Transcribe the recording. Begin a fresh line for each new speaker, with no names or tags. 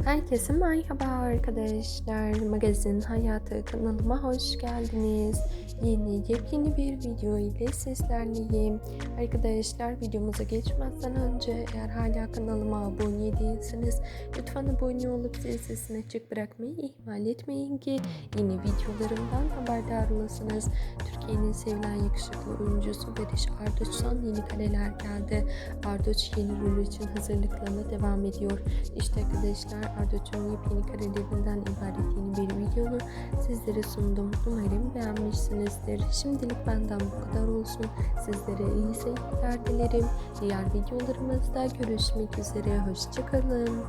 Herkese merhaba arkadaşlar. Magazin Hayatı kanalıma hoş geldiniz. Yeni yepyeni bir video ile sizlerleyim. Arkadaşlar videomuza geçmezden önce eğer hala kanalıma abone değilseniz lütfen abone olup zil sesini açık bırakmayı ihmal etmeyin ki yeni videolarımdan haberdar olasınız. Türkiye'nin sevilen yakışıklı oyuncusu Barış Arduç'tan yeni kareler geldi. Arduç yeni rol için hazırlıklarına devam ediyor. İşte arkadaşlar Arduç'un yepyeni karelerinden ibaret yeni bir videonu sizlere sundum. Umarım beğenmişsinizdir. Şimdilik benden bu kadar olsun. Sizlere iyi seyirler dilerim. Diğer videolarımızda görüşmek üzere. Hoşçakalın.